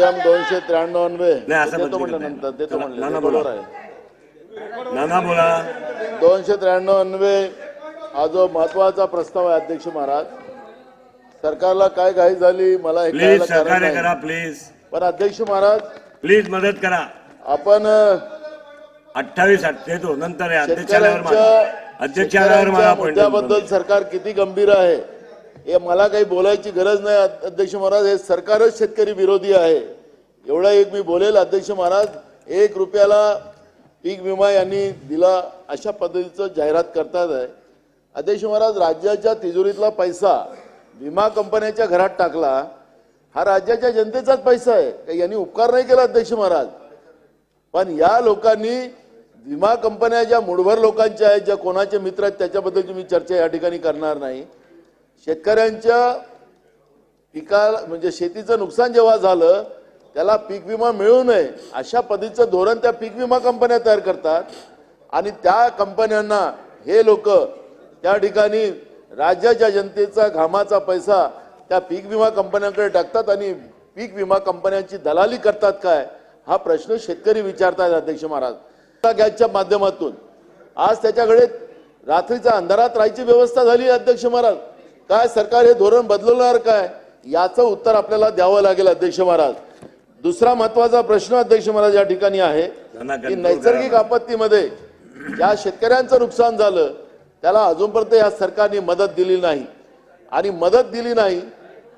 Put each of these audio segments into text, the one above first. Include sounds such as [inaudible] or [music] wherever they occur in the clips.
नियम दोनशे त्र्याण्णव अन्वे नाही, असं देतो म्हणू म्हणलं शकत नाही. नंतर देतो चला, म्हणलं नाना ते बरोबर बोला. आहे. नाना बोला. दोनशे त्र्याण्णव अन्वे हा जो महत्त्वाचा प्रस्ताव आहे अध्यक्ष महाराज. सरकारला काय घाई झाली मला हे प्लीज कळायला कारण सहकार्य नाही. करा प्लीज पण अध्यक्ष महाराज. प्लीज मदत करा. आपण अ, अठ्ठावीस देतो नंतर मला मला शेतकऱ्यांच्या मुद्द्याबद्दल करून सरकार किती गंभीर आहे हे मला काही बोलायची गरज नाही अध्यक्ष महाराज. हे सरकारच शेतकरी विरोधी आहे. एवढा एक मी बोलेल अध्यक्ष महाराज. एक रुपयाला पीक विमा यांनी दिला अशा पद्धतीचं जाहिरात करतात आहे. अध्यक्ष महाराज राज्याच्या तिजोरीतला पैसा विमा कंपन्याच्या घरात टाकला. हा राज्याच्या जनतेचाच पैसा आहे. का यांनी उपकार नाही केला अध्यक्ष महाराज. पण या लोकांनी विमा कंपन्या ज्या मुठभर लोकांच्या आहेत ज्या कोणाचे मित्र आहेत त्याच्याबद्दलची मी चर्चा या ठिकाणी करणार नाही. शेतकऱ्यांच्या पिकाला म्हणजे शेतीचं नुकसान जेव्हा झालं त्याला पीक विमा मिळू नये अशा पद्धतीचं धोरण त्या पीक विमा कंपन्या तयार करतात. आणि त्या कंपन्यांना हे लोक त्या ठिकाणी राज्याच्या जनतेचा घामाचा पैसा त्या पीक विमा कंपन्यांकडे टाकतात आणि पीक विमा कंपन्यांची दलाली करतात काय? हा प्रश्न शेतकरी विचारतात अध्यक्ष महाराज. गॅसच्या माध्यमातून. आज त्याच्याकडे रात्रीच्या अंधारात राहायची व्यवस्था झाली अध्यक्ष महाराज. काय सरकार हे धोरण बदलवणार काय? याचं उत्तर आपल्याला द्यावं लागेल अध्यक्ष महाराज. दुसरा महत्त्वाचा प्रश्न अध्यक्ष महाराज या ठिकाणी आहे की नैसर्गिक. आपत्तीमध्ये ज्या शेतकऱ्यांचं नुकसान झालं त्याला अजूनपर्यंत या सरकारने मदत दिली नाही. आणि मदत दिली नाही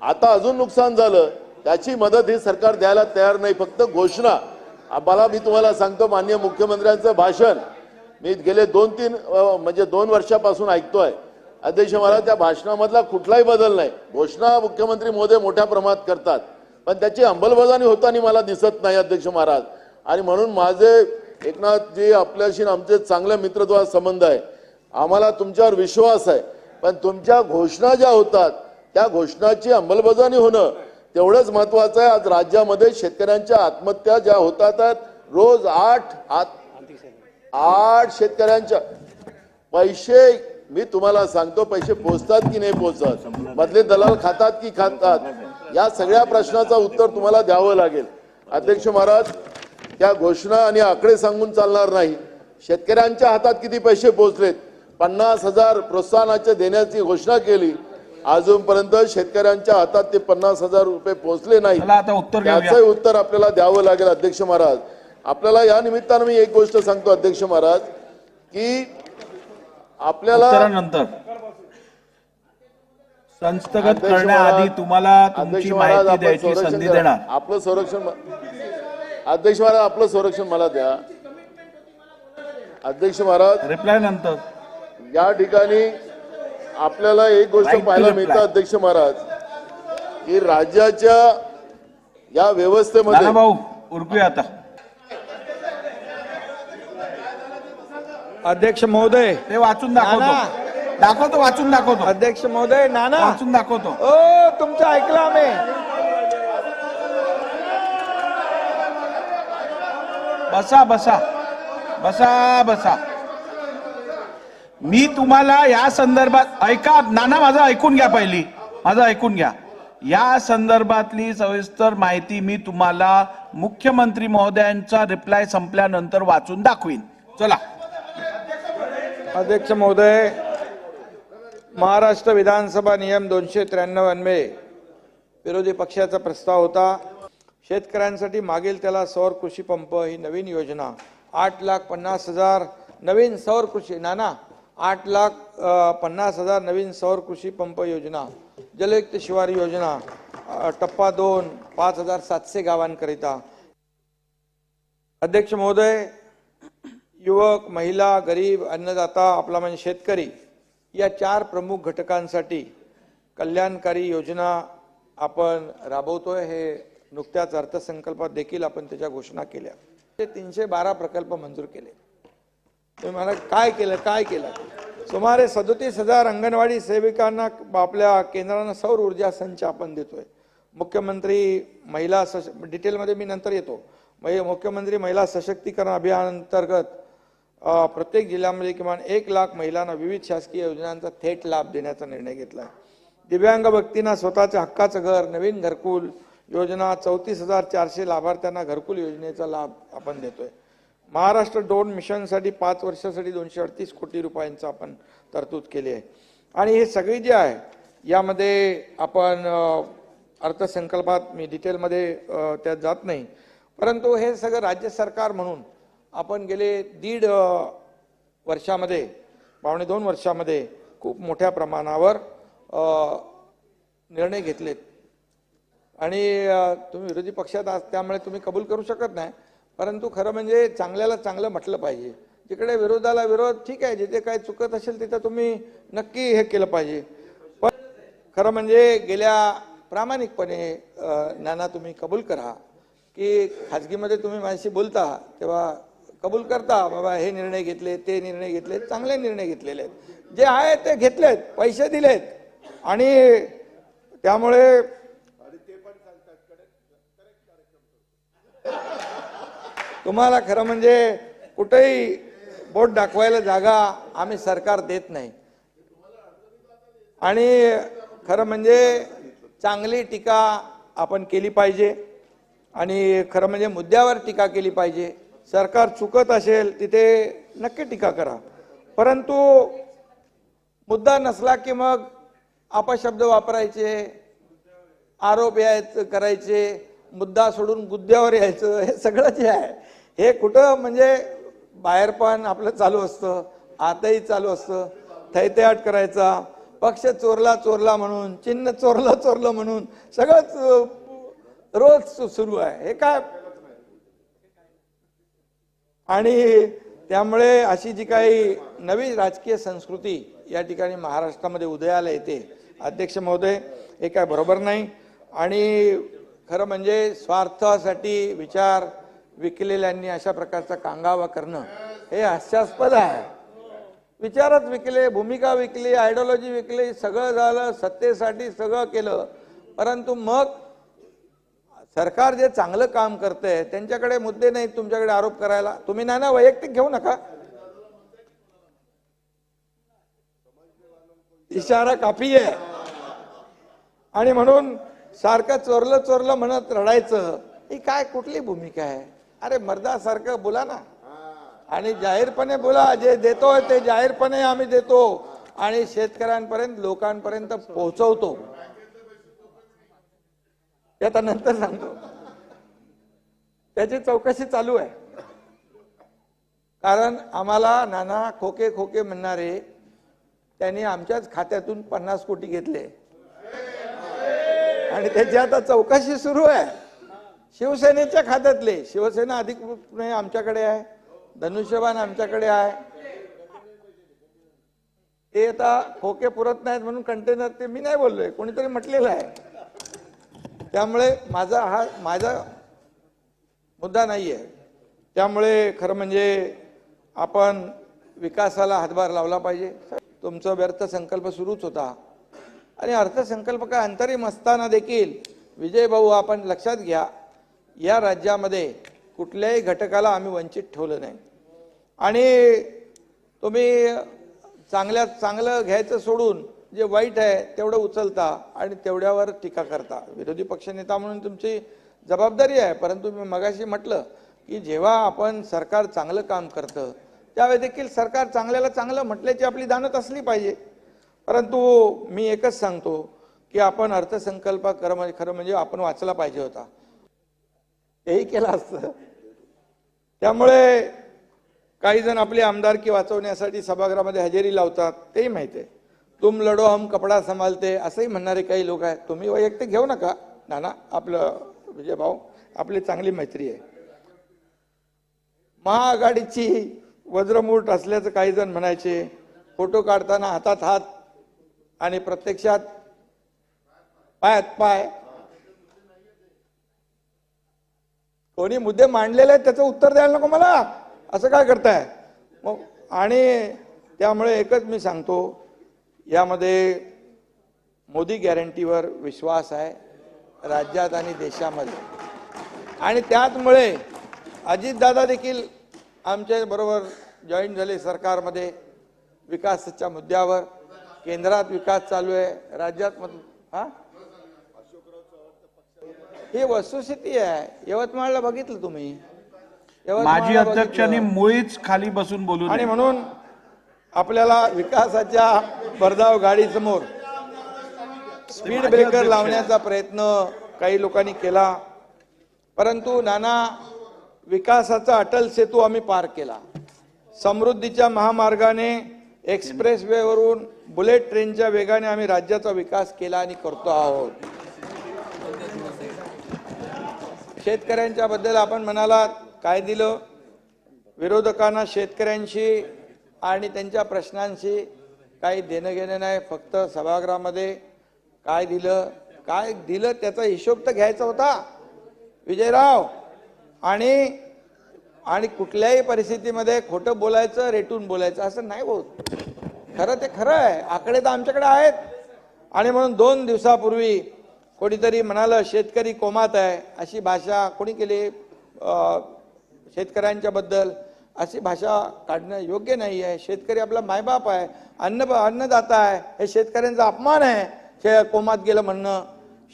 आता अजून नुकसान झालं त्याची मदत ही सरकार द्यायला तयार नाही. फक्त घोषणा. मला मी तुम्हाला सांगतो माननीय मुख्यमंत्र्यांचं भाषण मी गेले दोन तीन म्हणजे दोन वर्षापासून ऐकतोय. अध्यक्ष महाराज त्या भाषणामधला कुठलाही बदल नाही. घोषणा मुख्यमंत्री मोदी मोठ्या प्रमाणात करतात. पण त्याची अंमलबजावणी होताना मला दिसत नाही अध्यक्ष महाराज. आणि म्हणून माझे एकनाथजी आपल्याशी आमचे चांगले मित्रत्वाचा संबंध आहे. आम्हाला तुमच्यावर विश्वास आहे. पण तुमच्या घोषणा ज्या होतात त्या घोषणाची अंमलबजावणी होणं तेवढंच महत्वाचं आहे. आज राज्यामध्ये शेतकऱ्यांच्या आत्महत्या ज्या होतात रोज आठ आत- आठ शेतकऱ्यांच्या पैसे मी तुम्हाला सांगतो पैसे पोचतात की नाही पोचतात मधले दलाल खातात की खातात? या सगळ्या प्रश्नाचं उत्तर तुम्हाला द्यावं लागेल. अध्यक्ष महाराज त्या घोषणा आणि आकडे सांगून चालणार नाही. शेतकऱ्यांच्या हातात किती पैसे पोहोचलेत पन्नास हजार प्रोत्साहनाचे देण्याची घोषणा केली. अजूनपर्यंत शेतकऱ्यांच्या हातात ते पन्नास हजार रुपये पोहोचले नाही. त्याचंही उत्तर आपल्याला द्यावं लागेल अध्यक्ष महाराज. आपल्याला या निमित्तानं मी एक गोष्ट सांगतो अध्यक्ष महाराज की आपल्याला उत्तरानंतर संस्थगत करण्याआधी तुम्हाला तुमची माहिती द्यायची संधी. देणार आपलं संरक्षण अध्यक्ष महाराज आपलं संरक्षण मला द्या अध्यक्ष महाराज रिप्लाय नंतर या ठिकाणी आपल्याला एक गोष्ट पाहायला. मिळतं अध्यक्ष महाराज की राज्याच्या या व्यवस्थेमध्ये भाऊ उरकूया आता अध्यक्ष महोदय. ते वाचून दाखवतो. दाखवतो वाचून दाखवतो. अध्यक्ष महोदय नाना. वाचून दाखवतो. ओ तुमचं ऐकलं आम्ही. बसा बसा. बसा बसा. मी तुम्हाला या संदर्भात ऐका नाना माझं ऐकून घ्या पहिली. माझं ऐकून घ्या. या संदर्भातली सविस्तर माहिती मी तुम्हाला मुख्यमंत्री महोदयांचा रिप्लाय संपल्यानंतर वाचून दाखवीन. चला. अध्यक्ष महोदय महाराष्ट्र विधानसभा नियम दोनशे त्र्याण्णव अन्वये विरोधी पक्षाचा प्रस्ताव होता. शेतकऱ्यांसाठी मागील त्याला सौर कृषी पंप ही नवीन योजना. आठ लाख पन्नास हजार नवीन सौर कृषी नाना आठ लाख पन्नास हजार नवीन सौर कृषी पंप योजना. जलयुक्त शिवार योजना टप्पा दोन पाच हजार सातशे गावांकरिता. अध्यक्ष महोदय युवक महिला गरीब अन्नदाता आपला म्हणजे शेतकरी या चार प्रमुख घटकांसाठी कल्याणकारी योजना आपण राबवतोय. हे नुकत्याच अर्थसंकल्पात देखील आपण त्याच्या घोषणा केल्या. ते तीनशे बारा प्रकल्प मंजूर केले. तुम्ही मला काय केलं काय केलं? सुमारे सदोतीस हजार अंगणवाडी सेविकांना आपल्या केंद्रांना सौर ऊर्जा संच आपण देतोय. मुख्यमंत्री महिला सश डिटेलमध्ये मी नंतर येतो. मुख्यमंत्री महिला सशक्तीकरण अभियानांतर्गत अंतर्गत प्रत्येक जिल्ह्यामध्ये किमान एक लाख महिलांना विविध शासकीय योजनांचा थेट लाभ देण्याचा निर्णय घेतला आहे दिव्यांग व्यक्तींना स्वतःच्या हक्काचं घर नवीन घरकुल योजना चौतीस हजार चारशे लाभार्थ्यांना घरकुल योजनेचा लाभ आपण देतोय. महाराष्ट्र ड्रोन मिशनसाठी पाच वर्षासाठी दोनशे अडतीस कोटी रुपयांचा आपण तरतूद केली आहे. आणि हे सगळी जे आहे यामध्ये आपण अर्थसंकल्पात मी डिटेलमध्ये त्यात जात नाही. परंतु हे सगळं राज्य सरकार म्हणून आपण गेले दीड वर्षामध्ये पावणे दोन वर्षामध्ये खूप मोठ्या प्रमाणावर निर्णय घेतलेत. आणि तुम्ही विरोधी पक्षात आहात त्यामुळे तुम्ही कबूल करू शकत नाही. परंतु खरं म्हणजे चांगल्याला चांगलं म्हटलं पाहिजे. जिकडे विरोधाला विरोध ठीक आहे जिथे काय चुकत असेल तिथं तुम्ही नक्की हे केलं पाहिजे. पण खरं म्हणजे गेल्या प्रामाणिकपणे ज्ञाना नाना तुम्ही कबूल करा की खाजगीमध्ये तुम्ही माझ्याशी बोलता तेव्हा कबूल करता बाबा हे निर्णय घेतले ते निर्णय घेतले चांगले निर्णय घेतलेले आहेत. जे आहे ते घेतलेत पैसे दिलेत. आणि त्यामुळे तुम्हाला खरं म्हणजे कुठेही बोट दाखवायला जागा आम्ही सरकार देत नाही. आणि खरं म्हणजे चांगली टीका आपण केली पाहिजे. आणि खरं म्हणजे मुद्द्यावर टीका केली पाहिजे. सरकार चुकत असेल तिथे नक्की टीका करा. परंतु मुद्दा नसला की मग अपशब्द वापरायचे आरोप यायचं करायचे मुद्दा सोडून गुद्द्यावर यायचं हे सगळं जे आहे. हे कुठं म्हणजे बाहेर पण आपलं चालू असतं आताही चालू असतं थैत्याट करायचा पक्ष चोरला चोरला म्हणून चिन्ह चोरलं चोरलं म्हणून सगळंच रोज सु- सुरू आहे. हे काय आणि त्यामुळे अशी जी काही नवी राजकीय संस्कृती या ठिकाणी महाराष्ट्रामध्ये उदयाला येते अध्यक्ष महोदय हे काय बरोबर नाही. आणि खरं म्हणजे स्वार्थासाठी विचार विकलेल्यांनी अशा प्रकारचा कांगावा करणं हे हास्यास्पद आहे. विचारच विकले भूमिका विकली आयडिओलॉजी विकली सगळं झालं सत्तेसाठी सगळं केलं परंतु मग सरकार जे चांगलं काम करतंय त्यांच्याकडे मुद्दे नाहीत तुमच्याकडे आरोप करायला. तुम्ही नाही ना वैयक्तिक घेऊ नका. इशारा काफी आहे आणि म्हणून सारखं चोरलं चोरलं म्हणत रडायचं ही काय कुठली भूमिका आहे? अरे मर्दासारखं बोला ना. आणि जाहीरपणे बोला जे देतोय ते जाहीरपणे आम्ही देतो. आणि शेतकऱ्यांपर्यंत लोकांपर्यंत पोहोचवतो. ते आता नंतर सांगतो. त्याची चौकशी चालू आहे. कारण आम्हाला नाना खोके खोके म्हणणारे त्यांनी आमच्याच खात्यातून पन्नास कोटी घेतले. आणि त्याची आता चौकशी सुरू आहे. शिवसेनेच्या खात्यातले. शिवसेना अधिकृतपणे आमच्याकडे आहे. धनुष्यबाण आमच्याकडे आहे. ते आता खोके पुरत नाहीत म्हणून कंटेनर ते मी नाही बोललोय. कोणीतरी म्हटलेलं आहे. त्यामुळे माझा हा माझा मुद्दा नाही आहे त्यामुळे खरं म्हणजे आपण विकासाला हातभार लावला पाहिजे. तुमचा व्यर्थ संकल्प सुरूच होता. आणि अर्थसंकल्प काय अंतरिम असताना देखील विजय भाऊ आपण लक्षात घ्या या राज्यामध्ये कुठल्याही घटकाला आम्ही वंचित ठेवलं नाही. आणि तुम्ही चांगल्या चांगलं घ्यायचं सोडून जे वाईट आहे तेवढं उचलता आणि तेवढ्यावर टीका करता. विरोधी पक्षनेता म्हणून तुमची जबाबदारी आहे परंतु मी मगाशी म्हटलं की जेव्हा आपण सरकार चांगलं काम करतं त्यावेळी देखील सरकार चांगल्याला चांगलं म्हटल्याची आपली दानत असली पाहिजे. परंतु मी एकच सांगतो की आपण अर्थसंकल्प खरं म्हणजे खरं म्हणजे आपण वाचला पाहिजे होता. तेही केलं असतं. त्यामुळे काही जण आपली आमदारकी वाचवण्यासाठी सभागृहामध्ये हजेरी लावतात तेही माहिती आहे. तुम लढो हम कपडा संभालते असंही म्हणणारे काही लोक आहेत. तुम्ही वैयक्तिक घेऊ नका. नाना आपलं विजय भाऊ आपली चांगली मैत्री आहे. महाआघाडीची वज्रमूठ असल्याचं काही जण म्हणायचे फोटो काढताना हातात हात आणि प्रत्यक्षात पायात पाय. कोणी मुद्दे मांडलेले आहेत त्याचं उत्तर द्यायला नको मला. असं काय करताय? मग आणि त्यामुळे एकच मी सांगतो यामध्ये मोदी गॅरंटीवर विश्वास आहे राज्यात आणि देशामध्ये. आणि त्याचमुळे अजितदादा देखील आमच्या बरोबर जॉईन झाले सरकारमध्ये विकासाच्या मुद्द्यावर. केंद्रात विकास चालू आहे राज्यात मत हा? ही वस्तुस्थिती आहे. यवतमाळला बघितलं तुम्ही? माजी अध्यक्षांनी. मुळीच खाली बसून बोलू आणि. म्हणून आपल्याला विकासाच्या भरधाव गाडीसमोर स्पीड ब्रेकर लावण्याचा प्रयत्न काही लोकांनी केला. परंतु नाना विकासाचा अटल सेतू आम्ही पार केला. समृद्धीच्या महामार्गाने एक्सप्रेस वेवरून बुलेट ट्रेनच्या वेगाने आम्ही राज्याचा विकास केला आणि करतो आहोत. शेतकऱ्यांच्या बद्दल आपण म्हणालात काय दिलं? विरोधकांना शेतकऱ्यांशी आणि त्यांच्या प्रश्नांशी काही देणं घेणं नाही फक्त सभागृहामध्ये काय दिलं काय दिलं त्याचा हिशोब तर घ्यायचा होता. विजयराव आणि आणि कुठल्याही परिस्थितीमध्ये खोटं बोलायचं रेटून बोलायचं असं नाही होत. खरं ते खरं आहे. आकडे तर आमच्याकडे आहेत. आणि म्हणून दोन दिवसापूर्वी कोणीतरी म्हणालं शेतकरी कोमात आहे अशी भाषा कोणी केली शेतकऱ्यांच्याबद्दल? शेतकऱ्यांच्या बद्दल अशी भाषा काढणं योग्य नाही आहे. शेतकरी आपला मायबाप आहे. अन्न अन्नदाता आहे. हे शेतकऱ्यांचा अपमान आहे. शे कोमात गेलं म्हणणं.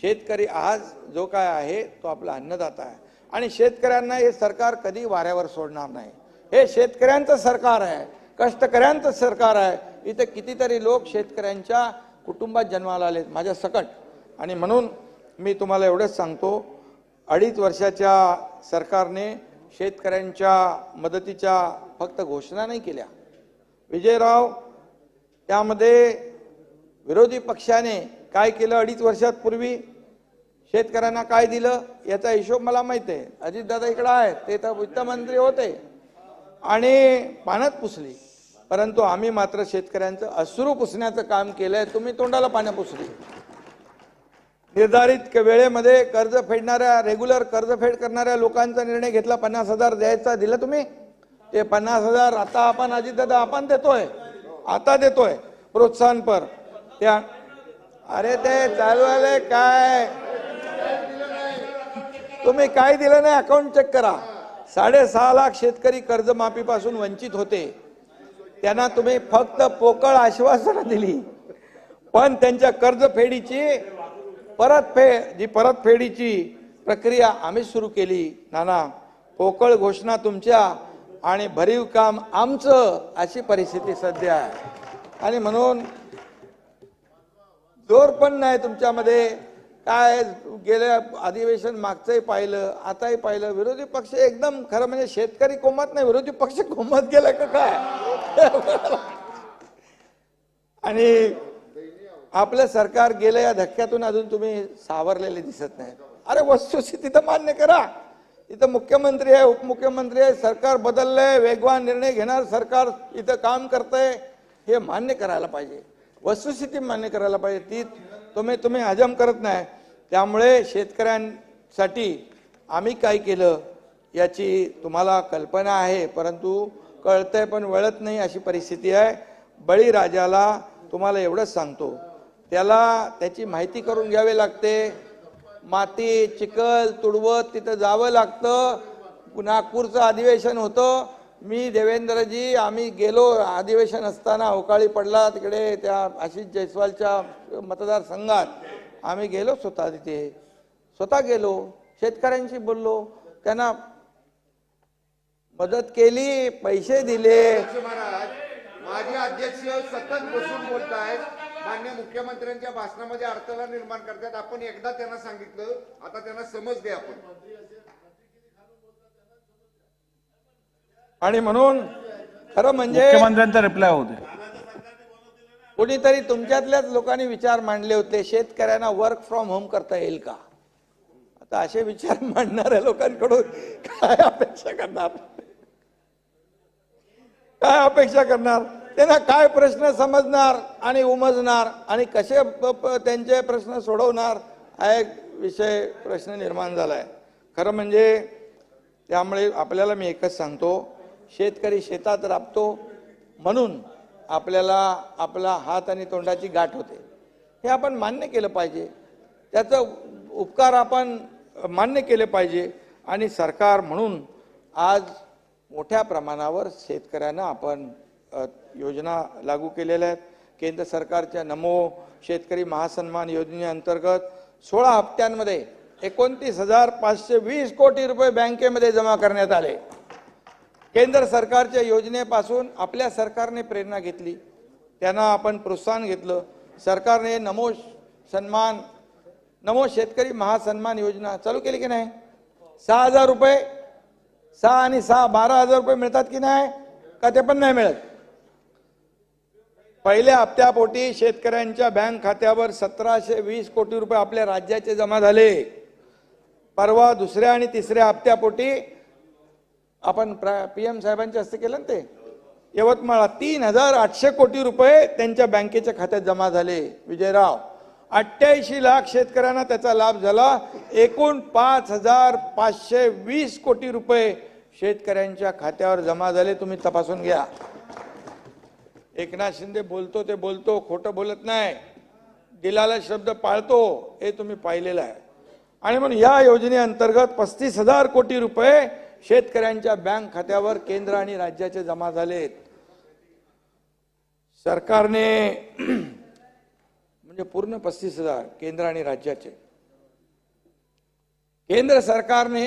शेतकरी आज जो काय आहे तो आपला अन्नदाता आहे. आणि शेतकऱ्यांना हे सरकार कधी वाऱ्यावर सोडणार नाही. हे शेतकऱ्यांचं सरकार आहे. कष्टकऱ्यांचं सरकार आहे. इथे कितीतरी लोक शेतकऱ्यांच्या कुटुंबात जन्माला आलेत माझ्या सकट. आणि म्हणून मी तुम्हाला एवढंच सांगतो. अडीच वर्षाच्या सरकारने शेतकऱ्यांच्या मदतीच्या फक्त घोषणा नाही केल्या. विजयराव त्यामध्ये विरोधी पक्षाने काय केलं अडीच वर्षात पूर्वी? शेतकऱ्यांना काय दिलं? याचा हिशोब मला माहीत आहे. अजितदादा इकडं आहे ते तर वित्तमंत्री होते. आणि पाण्यात पुसली. परंतु आम्ही मात्र शेतकऱ्यांचं अश्रू पुसण्याचं काम केलंय. तुम्ही तोंडाला पाण्या पुसली. निर्धारित वेळेमध्ये कर्ज फेडणाऱ्या रेग्युलर कर्जफेड करणाऱ्या लोकांचा निर्णय घेतला. पन्नास हजार द्यायचा दिला तुम्ही. ते पन्नास हजार आता आपण अजितदादा आपण देतोय. आता देतोय. प्रोत्साहनपर त्या अरे ते चालू आले काय? तुम्ही काय दिलं नाही? अकाउंट चेक करा. साडेसहा लाख शेतकरी कर्जमाफीपासून वंचित होते. त्यांना तुम्ही फक्त पोकळ आश्वासनं दिली. पण त्यांच्या कर्जफेडीची परतफेड जी परतफेडीची प्रक्रिया आम्ही सुरू केली नाना पोकळ घोषणा तुमच्या आणि भरीव काम आमचं अशी परिस्थिती सध्या आहे. आणि म्हणून जोर पण नाही तुमच्यामध्ये. काय गेल्या अधिवेशन मागचंही पाहिलं आताही पाहिलं विरोधी पक्ष एकदम खरं म्हणजे शेतकरी कोमत नाही विरोधी पक्ष कोमत गेला का काय? [laughs] आणि आपलं सरकार गेलं या धक्क्यातून अजून तुम्ही सावरलेले दिसत नाही. अरे वस्तुस्थिती तर मान्य करा. इथं मुख्यमंत्री आहे उपमुख्यमंत्री आहे सरकार बदललंय वेगवान निर्णय घेणार सरकार इथं काम करतंय हे मान्य करायला पाहिजे. वस्तुस्थिती मान्य करायला पाहिजे. ती तुम्ही तुम्ही हजम करत नाही. त्यामुळे शेतकऱ्यांसाठी आम्ही काय केलं याची तुम्हाला कल्पना आहे परंतु कळतंय पण वळत नाही अशी परिस्थिती आहे. बळीराजाला तुम्हाला एवढंच सांगतो. त्याला त्याची माहिती करून घ्यावी लागते. माती चिखल तुडवत तिथं जावं लागतं. नागपूरचं अधिवेशन होतं. मी देवेंद्रजी आम्ही गेलो. अधिवेशन असताना अवकाळी पडला तिकडे त्या आशिष जयस्वालच्या मतदारसंघात. आम्ही गेलो स्वतः तिथे. स्वतः गेलो. शेतकऱ्यांशी बोललो. त्यांना मदत केली पैसे दिले. महाराज अध्यक्ष सतत बसून बोलत आहेत मान्य मुख्यमंत्र्यांच्या भाषणामध्ये अडथळा निर्माण करतात. आपण एकदा त्यांना सांगितलं आता त्यांना समज द्या आपण. आणि म्हणून खरं म्हणजे मुख्यमंत्र्यांचा रिप्लाय होते कोणीतरी तुमच्यातल्याच लोकांनी विचार मांडले होते शेतकऱ्यांना वर्क फ्रॉम होम करता येईल का? आता असे विचार मांडणाऱ्या लोकांकडून काय अपेक्षा करणार? काय अपेक्षा करणार? त्यांना काय प्रश्न समजणार आणि उमजणार आणि कसे प- त्यांचे प्रश्न सोडवणार हा एक विषय प्रश्न निर्माण झाला आहे खरं म्हणजे त्यामुळे आपल्याला मी एकच सांगतो शेतकरी शेतात राबतो म्हणून आपल्याला आपला हात आणि तोंडाची गाठ होते. हे आपण मान्य केलं पाहिजे. त्याचं उपकार आपण मान्य केले पाहिजे आणि सरकार म्हणून आज मोठ्या प्रमाणावर शेतकऱ्यांना आपण योजना लागू केलेल्या आहेत. केंद्र सरकारच्या नमो शेतकरी महासन्मान योजनेअंतर्गत सोळा हप्त्यांमध्ये एकोणतीस हजार पाचशे वीस कोटी रुपये बँकेमध्ये जमा करण्यात आले. केंद्र सरकारच्या योजनेपासून आपल्या सरकारने प्रेरणा घेतली. त्यांना आपण प्रोत्साहन घेतलं. सरकारने नमो सन्मान नमो शेतकरी महासन्मान योजना चालू केली की नाही? सहा हजार रुपये सहा आणि सहा बारा हजार रुपये मिळतात की नाही? का ते पण नाही मिळत? पहिल्या हप्त्यापोटी शेतकऱ्यांच्या बँक खात्यावर सतराशे वीस कोटी रुपये आपल्या राज्याचे जमा झाले. परवा दुसऱ्या आणि तिसऱ्या हप्त्यापोटी आपण पी एम साहेबांच्या हस्ते केलं ना ते? यवतमाळात तीन हजार आठशे कोटी रुपये त्यांच्या बँकेच्या खात्यात जमा झाले विजयराव. अठ्ठ्याऐंशी लाख शेतकऱ्यांना त्याचा लाभ झाला. एकूण पाच हजार पाचशे वीस कोटी रुपये शेतकऱ्यांच्या खात्यावर जमा झाले. तुम्ही तपासून घ्या. एकनाथ शिंदे बोलतो ते बोलतो खोटं बोलत नाही. दिलाला शब्द पाळतो हे तुम्ही पाहिलेलं आहे. आणि म्हणून या योजनेअंतर्गत पस्तीस हजार कोटी रुपये शेतकऱ्यांच्या बँक खात्यावर केंद्र आणि राज्याचे जमा झालेत. सरकारने म्हणजे पूर्ण पस्तीस हजार केंद्र आणि राज्याचे. केंद्र सरकारने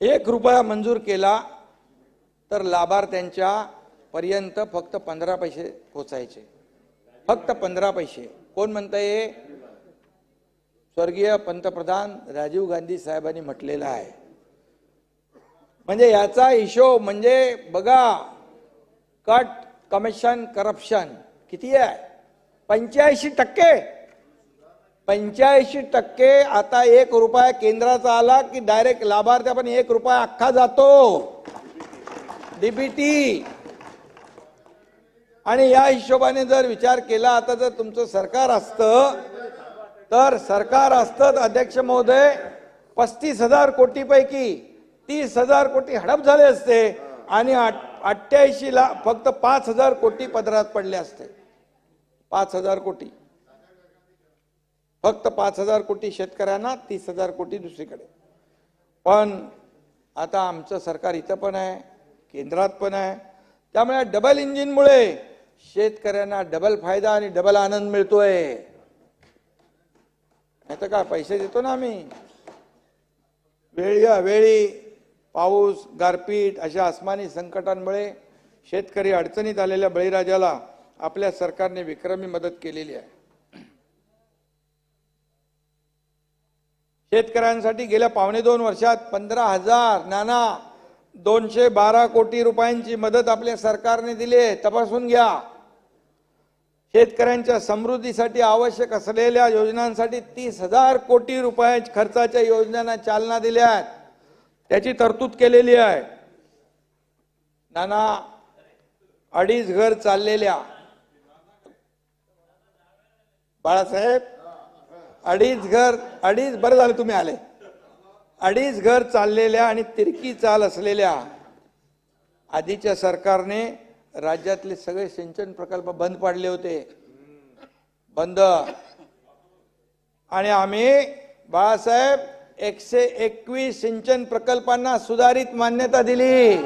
एक रुपया मंजूर केला तर लाभार्थ्यांच्या पर्यंत फक्त पंधरा पैसे पोचायचे. फक्त पंधरा पैसे. कोण म्हणताय? स्वर्गीय पंतप्रधान राजीव गांधी साहेबांनी म्हटलेलं आहे. म्हणजे याचा हिशोब म्हणजे बघा कट कमिशन करप्शन किती आहे? पंच्याऐंशी टक्के. पंच्याऐंशी टक्के आता एक रुपया केंद्राचा आला की डायरेक्ट लाभार्थी पण एक रुपया अख्खा जातो. डीबीटी आणि या हिशोबाने जर विचार केला आता जर तुमचं सरकार असतं तर सरकार असतं अध्यक्ष महोदय पस्तीस हजार कोटीपैकी तीस हजार कोटी हडप झाले असते आणि अठ्ठ्याऐंशी लाख फक्त पाच हजार कोटी पदरात पडले असते. पाच हजार कोटी. फक्त पाच हजार कोटी शेतकऱ्यांना तीस हजार कोटी दुसरीकडे. पण आता आमचं सरकार इथं पण आहे केंद्रात पण आहे. त्यामुळे डबल इंजिनमुळे शेतकऱ्यांना डबल फायदा आणि डबल आनंद मिळतोय. नाही तर काय पैसे देतो ना आम्ही. वेळी वेळी पाऊस गारपीट अशा आसमानी संकटांमुळे शेतकरी अडचणीत आलेल्या बळीराजाला आपल्या सरकारने विक्रमी मदत केलेली आहे. शेतकऱ्यांसाठी गेल्या पावणे दोन वर्षात पंधरा हजार नाना दोनशे बारा कोटी रुपयांची मदत आपल्या सरकारने दिली आहे. तपासून घ्या. शेतकऱ्यांच्या समृद्धीसाठी आवश्यक असलेल्या योजनांसाठी तीस हजार कोटी रुपये खर्चाच्या योजनांना चालना दिल्या आहेत. त्याची तरतूद केलेली आहे. नाना अडीच घर चाललेल्या. बाळासाहेब अडीच घर अडीच बरं झालं तुम्ही आले. अडीच घर चाललेल्या आणि तिरकी चाल असलेल्या आधीच्या सरकारने राज्यातले सगळे सिंचन प्रकल्प बंद पाडले होते. बंद. आणि आम्ही बाळासाहेब एकशे एकवीस सिंचन प्रकल्पांना सुधारित मान्यता दिली.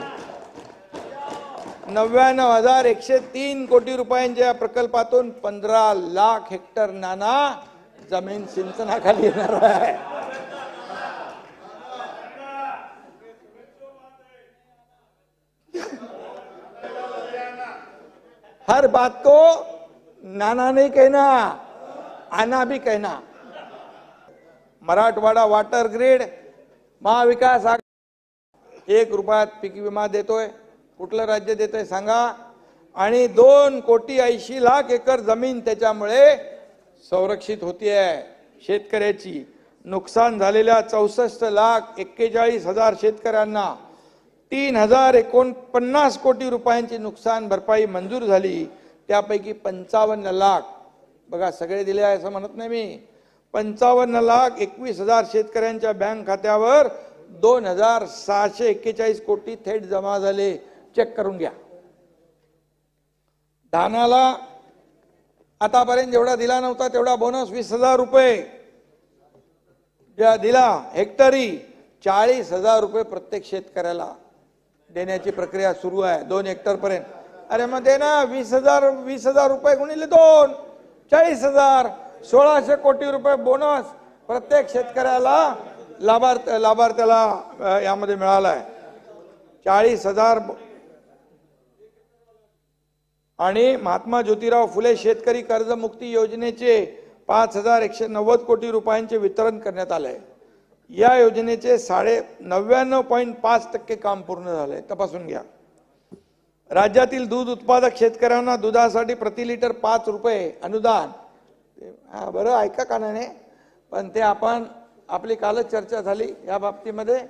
नव्याण्णव हजार एकशे तीन कोटी रुपयांच्या प्रकल्पातून पंधरा लाख हेक्टर नाना जमीन सिंचनाखाली येणार आहे. हर बात को नाना नहीं कहना आना भी कहना। मराठवाडा वॉटर ग्रीड महाविकास आघाडी एक रुपयात पीक विमा देतोय कुठलं राज्य देतोय सांगा. आणि दोन कोटी ऐंशी लाख एकर जमीन त्याच्यामुळे संरक्षित होतीये शेतकऱ्याची. नुकसान झालेल्या चौसष्ट लाख एक्केचाळीस हजार शेतकऱ्यांना तीन हजार एकोणपन्नास कोटी रुपयांची नुकसान भरपाई मंजूर झाली. त्यापैकी पंचावन्न लाख बघा सगळे दिले आहे असं म्हणत नाही मी पंचावन्न लाख एकवीस हजार शेतकऱ्यांच्या बँक खात्यावर दोन हजार सहाशे एक्केचाळीस कोटी थेट जमा झाले. चेक करून घ्या. धानाला आतापर्यंत जेवढा दिला नव्हता तेवढा बोनस वीस हजार रुपये. ज्या दिला हेक्टरी चाळीस हजार रुपये प्रत्येक शेतकऱ्याला. देण्याची प्रक्रिया सुरू आहे. दोन हेक्टरपर्यंत अरे मग दे ना वीस हजार वीस हजार रुपये गुणिले दोन. चाळीस हजार. सोळाशे कोटी रुपये बोनस प्रत्येक शेतकऱ्याला लाभार्थ लाभार्थ्याला यामध्ये मिळाला आहे चाळीस हजार आणि महात्मा ज्योतिराव फुले शेतकरी कर्जमुक्ती योजनेचे पाच हजार एकशे नव्वद कोटी रुपयांचे वितरण करण्यात आले आहे या योजनेचे साडे नव्याण्णव पॉईंट पाच टक्के काम पूर्ण झाले तपासून घ्या. राज्यातील दूध उत्पादक शेतकऱ्यांना दुधासाठी प्रति लिटर पाच रुपये अनुदान. हा, बरं ऐका कानाने. पण ते आपण आपली कालच चर्चा झाली या बाबतीमध्ये.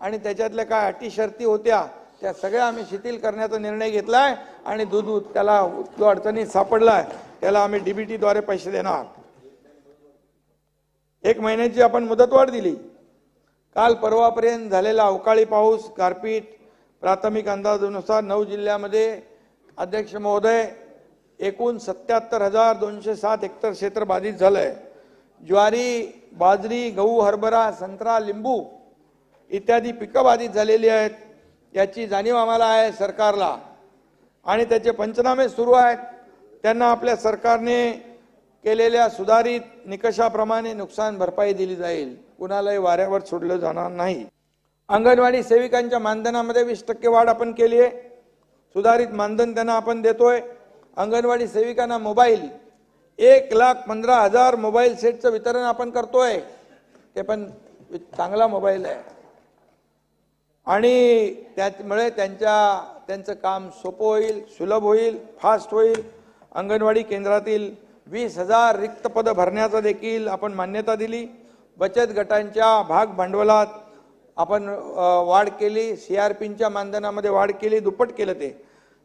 आणि त्याच्यातल्या काय अटी शर्ती होत्या त्या सगळ्या आम्ही शिथिल करण्याचा निर्णय घेतलाय आणि दूध उत- त्याला जो अडचणीत सापडला आहे त्याला आम्ही डीबीटीद्वारे पैसे देणार. एक महिन्याची आपण मुदतवाढ दिली. काल परवापर्यंत झालेला अवकाळी पाऊस गारपीट प्राथमिक अंदाजानुसार नऊ जिल्ह्यामध्ये अध्यक्ष महोदय एकूण सत्याहत्तर हजार दोनशे सात हेक्टर क्षेत्र बाधित झालं आहे ज्वारी बाजरी गहू हरभरा संत्रा लिंबू इत्यादी पिकं बाधित झालेली आहेत. याची जाणीव आम्हाला आहे सरकारला. आणि त्याचे पंचनामे सुरू आहेत. त्यांना आपल्या सरकारने केलेल्या सुधारित निकषाप्रमाणे नुकसान भरपाई दिली जाईल. कुणालाही वाऱ्यावर सोडलं जाणार नाही. अंगणवाडी सेविकांच्या मानधनामध्ये वीस टक्के वाढ आपण केली आहे. सुधारित मानधन त्यांना आपण देतोय. अंगणवाडी सेविकांना मोबाईल एक लाख पंधरा हजार मोबाईल सेटचं वितरण आपण करतोय. ते पण चांगला मोबाईल आहे. आणि त्यामुळे त्यांच्या त्यांचं काम सोपं होईल सुलभ होईल फास्ट होईल. अंगणवाडी केंद्रातील वीस हजार रिक्त पदं भरण्याचा देखील आपण मान्यता दिली. बचत गटांच्या भाग भांडवलात आपण वाढ केली सी आर पीच्या मानधनामध्ये वाढ केली दुप्पट केलं ते.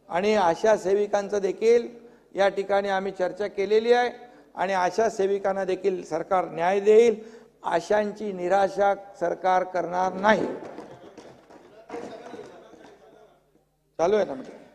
आणि आशा सेविकांचं देखील या ठिकाणी आम्ही चर्चा केलेली आहे आणि आशा सेविकांना देखील सरकार न्याय देईल आशांची निराशा सरकार करणार नाही. चालू आहे ना म्हणजे